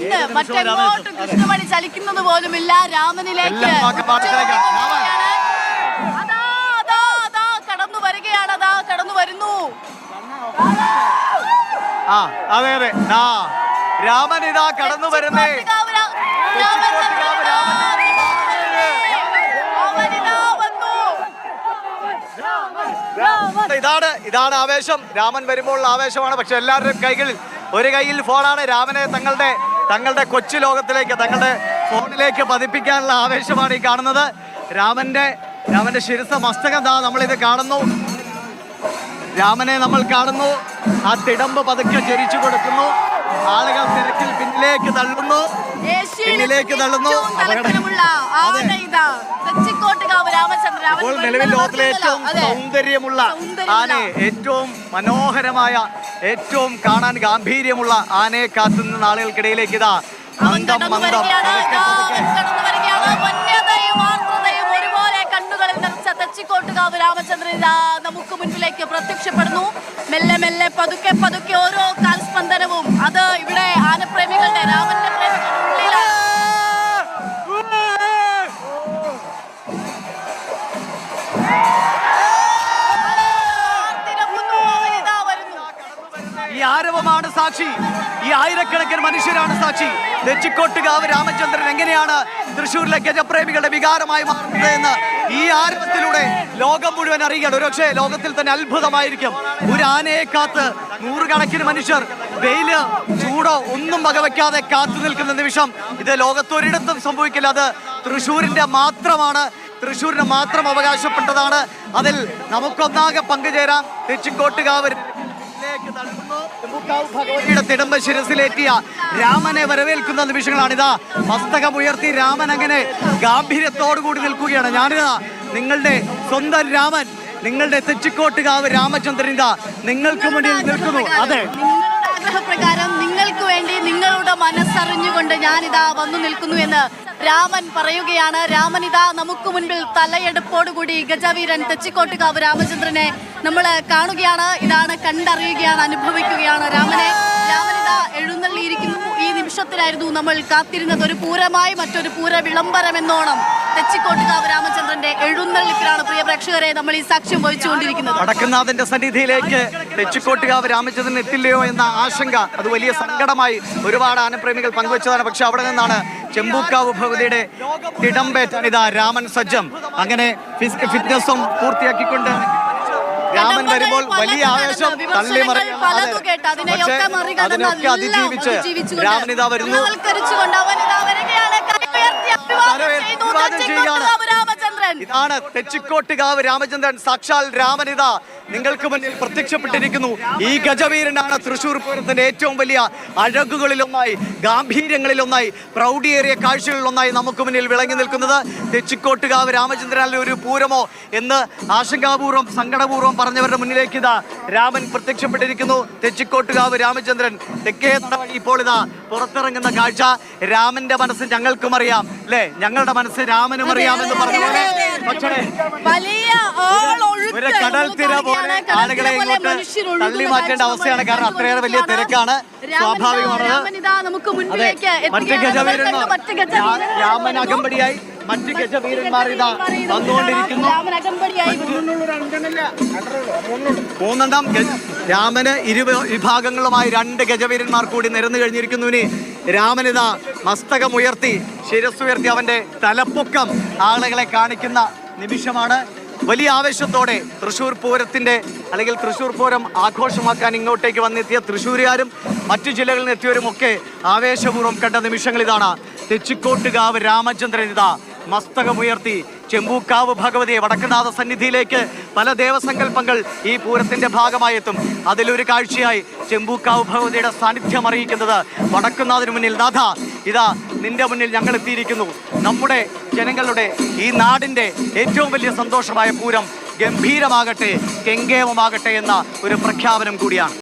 കണ്ണ് മറ്റെങ്ങോട്ട്. കൃഷ്ണമണി ചലിക്കുന്നത് പോലുമില്ല രാമനിലേക്ക്. അതാ അതാ അതാ കടന്നു വരികയാണ് അതാ കടന്നു വരുന്നു ആ അതെ അതെ രാമൻ ഇതാ കടന്നു വരുന്നേ. ഇതാണ് ഇതാണ് ആവേശം രാമൻ വരുമ്പോൾ ആവേശമാണ് പക്ഷെ എല്ലാവരുടെയും കൈകളിൽ ഒരു കൈയിൽ ഫോണാണ് രാമനെ തങ്ങളുടെ തങ്ങളുടെ കൊച്ചു ലോകത്തിലേക്ക് തങ്ങളുടെ ഫോണിലേക്ക് പതിപ്പിക്കാനുള്ള ആവേശമാണ് ഈ കാണുന്നത്. രാമന്റെ രാമന്റെ ശിരസ മസ്തകം ദാ നമ്മളിത് കാണുന്നു. രാമനെ നമ്മൾ കാണുന്നു. ആ തിടമ്പ് പതുക്കെ ചരിച്ചു കൊടുക്കുന്നു. ആളുകൾ തിരക്കിൽ പിന്നിലേക്ക് തള്ളുന്നു. പിന്നിലേക്ക് തള്ളുന്നു. ഇപ്പോൾ നിലവിൽ ലോകത്തിലെ ഏറ്റവും സൗന്ദര്യമുള്ള. ആനയെ ഏറ്റവും മനോഹരമായ ഏറ്റവും കാണാൻ ഗാംഭീര്യമുള്ള ആനയെ കാത്തുന്ന ആളുകൾക്കിടയിലേക്ക് ഇതാ മന്ദം മന്ദം തെച്ചിക്കോട്ടുകാവ് രാമചന്ദ്രൻ ഇതാ നമുക്ക് മുൻപിലേക്ക് പ്രത്യക്ഷപ്പെടുന്നു. മെല്ലെ മെല്ലെ പതുക്കെ പതുക്കെ ഓരോ കാൽസ്പന്ദനവും. അത് ഇവിടെ ആനപ്രേമികളുടെ രാമന്റെ ഈ സാക്ഷി. ഈ ആയിരക്കണക്കിന് മനുഷ്യരാണ് സാക്ഷി. തെച്ചിക്കോട്ടുകാവ് രാമചന്ദ്രൻ എങ്ങനെയാണ് തൃശ്ശൂരിലെ ഗജപ്രേമികളുടെ വികാരമായി മാറുന്നത് എന്ന് ഈ ആരവത്തിലൂടെ ലോകം മുഴുവൻ അറിയുകയാണ്. ഒരുപക്ഷെ ലോകത്തിൽ തന്നെ അത്ഭുതമായിരിക്കും. ഒരു ആനയെ കാത്ത് നൂറുകണക്കിന് മനുഷ്യർ വെയിൽ ചൂടോ ഒന്നും വകവയ്ക്കാതെ കാത്തു നിൽക്കുന്ന നിമിഷം ഇത് ലോകത്തൊരിടത്തും സംഭവിക്കില്ല. അത് തൃശ്ശൂരിന്റെ മാത്രമാണ്. തൃശ്ശൂരിന് മാത്രം അവകാശപ്പെട്ടതാണ്. അതിൽ നമുക്കൊന്നാകെ പങ്കുചേരാം. തെച്ചിക്കോട്ടുകാവ് തള്ളി ഭഗവതിയുടെ തിടമ്പ് ശിരസിലേറ്റിയ രാമനെ വരവേൽക്കുന്ന നിമിഷങ്ങളാണിതാ. മസ്തകം ഉയർത്തി രാമൻ അങ്ങനെ ഗാംഭീര്യത്തോടു കൂടി നിൽക്കുകയാണ്. ഞാനിതാ നിങ്ങളുടെ സ്വന്തം രാമൻ നിങ്ങളുടെ തെച്ചിക്കോട്ടുകാവ് രാമചന്ദ്രൻ ഇതാ നിങ്ങൾക്ക് മുന്നിൽ നിൽക്കുന്നു. അതെ. ആഗ്രഹപ്രകാരം നിങ്ങൾക്ക് വേണ്ടി നിങ്ങളുടെ മനസ്സറിഞ്ഞുകൊണ്ട് ഞാനിതാ വന്നു നിൽക്കുന്നു എന്ന് രാമൻ പറയുകയാണ് രാമൻ ഇതാ നമുക്ക് മുൻപിൽ തലയെടുപ്പോടുകൂടി ഗജവീരൻ തെച്ചിക്കോട്ടുകാവ് രാമചന്ദ്രനെ നമ്മൾ കാണുകയാണ്. ഇതാണ് കണ്ടറിയുകയാണ് അനുഭവിക്കുകയാണ് രാമനെ. രാമനിതാ എഴുന്നള്ളിയിരിക്കുന്നു. ഈ നിമിഷത്തിലായിരുന്നു നമ്മൾ കാത്തിരുന്നത്. ഒരു പൂരമായി മറ്റൊരു പൂര വിളംബരം എന്നോണം തെച്ചിക്കോട്ടുകാവ് രാമചന്ദ്രന്റെ എഴുന്നള്ളിപ്പിലാണ് പ്രിയ പ്രേക്ഷകരെ നമ്മൾ ഈ സാക്ഷ്യം വഹിച്ചുകൊണ്ടിരിക്കുന്നത്. വടക്കുന്നാഥന്റെ സന്നിധിയിലേക്ക് തെച്ചിക്കോട്ടുകാവ് രാമചന്ദ്രൻ എത്തില്ലയോ എന്ന ആശങ്ക അത് വലിയ സങ്കടമായി ഒരുപാട് ആനപ്രേമികൾ പങ്കുവച്ചതാണ്. പക്ഷെ അവിടെ നിന്നാണ് ചെമ്പൂക്കാവ് ഭഗവതിയുടെ തിടമ്പേറ്റാൻ ഇതാ രാമൻ സജ്ജം. അങ്ങനെ ഫിറ്റ്നസ്സും ഫിറ്റ്നസും പൂർത്തിയാക്കിക്കൊണ്ട് രാമൻ വരുമ്പോൾ വലിയ ആവേശം തള്ളി അതിനൊക്കെ അതിജീവിച്ച് രാമൻ ഇതാ വരുന്നു. ഇതാണ് തെച്ചിക്കോട്ടുകാവ് രാമചന്ദ്രൻ. സാക്ഷാൽ രാമനിത നിങ്ങൾക്ക് മുന്നിൽ പ്രത്യക്ഷപ്പെട്ടിരിക്കുന്നു. ഈ ഗജവീരനാണ് തൃശൂർ പൂരത്തിന്റെ ഏറ്റവും വലിയ അഴകുകളിലൊന്നായി ഗാംഭീര്യങ്ങളിലൊന്നായി പ്രൗഢിയേറിയ കാഴ്ചകളിലൊന്നായി നമുക്ക് മുന്നിൽ വിളങ്ങി നിൽക്കുന്നത് തെച്ചിക്കോട്ടുകാവ് രാമചന്ദ്രൻ ഒരു പൂരമോ എന്ന് ആശങ്കാപൂർവം സങ്കടപൂർവം പറഞ്ഞവരുടെ മുന്നിലേക്ക് ഇതാ രാമൻ പ്രത്യക്ഷപ്പെട്ടിരിക്കുന്നു. തെച്ചിക്കോട്ടുകാവ് രാമചന്ദ്രൻ തെക്കേ നടവഴി ഇപ്പോൾ ഇതാ പുറത്തിറങ്ങുന്ന കാഴ്ച. രാമന്റെ മനസ്സ് ഞങ്ങൾക്കും അറിയാം അല്ലേ? ഞങ്ങളുടെ മനസ്സ് രാമനും അറിയാമെന്ന് പറഞ്ഞ പോലെ വലിയ ഒരു കടൽ തിര പോലെ. ആളുകളെ ഇങ്ങോട്ട് തള്ളി മാറ്റേണ്ട അവസ്ഥയാണ് കാരണം അത്രയേറെ വലിയ. തിരക്കാണ് മുൻപിലേക്ക് മറ്റ് ഗജവീരന്മാർ രാമൻ. അകമ്പടിയായി മറ്റ് ഗജവീരന്മാർ ഇതാ വന്നുകൊണ്ടിരിക്കുന്നു മൂന്നെണ്ണം രാമന് ഇരു വിഭാഗങ്ങളുമായി രണ്ട് ഗജവീരന്മാർ കൂടി നിരന്നു കഴിഞ്ഞിരിക്കുന്നു ഇനി രാമനിതാ മസ്തകം ഉയർത്തി ശിരസ്സുയർത്തി അവന്റെ തലപ്പൊക്കം ആളുകളെ കാണിക്കുന്ന നിമിഷമാണ്. വലിയ ആവേശത്തോടെ തൃശ്ശൂർ പൂരത്തിന്റെ അല്ലെങ്കിൽ തൃശ്ശൂർ പൂരം ആഘോഷമാക്കാൻ ഇങ്ങോട്ടേക്ക് വന്നെത്തിയ തൃശ്ശൂരുകാരും മറ്റു ജില്ലകളിൽ നിന്ന് എത്തിയവരും ഒക്കെ ആവേശപൂർവം കണ്ട നിമിഷങ്ങൾ ഇതാണ്. തെച്ചിക്കോട്ടുകാവ് രാമചന്ദ്രൻ ഇതാ മസ്തകമുയർത്തി ചെമ്പൂക്കാവ് ഭഗവതിയെ വടക്കുനാഥ സന്നിധിയിലേക്ക് പല ദേവസങ്കല്പങ്ങൾ ഈ പൂരത്തിന്റെ ഭാഗമായി എത്തും അതിലൊരു കാഴ്ചയായി ചെമ്പൂക്കാവ് ഭഗവതിയുടെ സാന്നിധ്യം അറിയിക്കുന്നത് വടക്കുന്നാഥിന് മുന്നിൽ. നാഥ ഇതാ നിന്റെ മുന്നിൽ ഞങ്ങൾ എത്തിയിരിക്കുന്നു. നമ്മുടെ ജനങ്ങളുടെ ഈ നാടിന്റെ ഏറ്റവും വലിയ സന്തോഷമായ പൂരം ഗംഭീരമാകട്ടെ കെങ്കേമമാകട്ടെ എന്ന ഒരു പ്രഖ്യാപനം കൂടിയാണ്.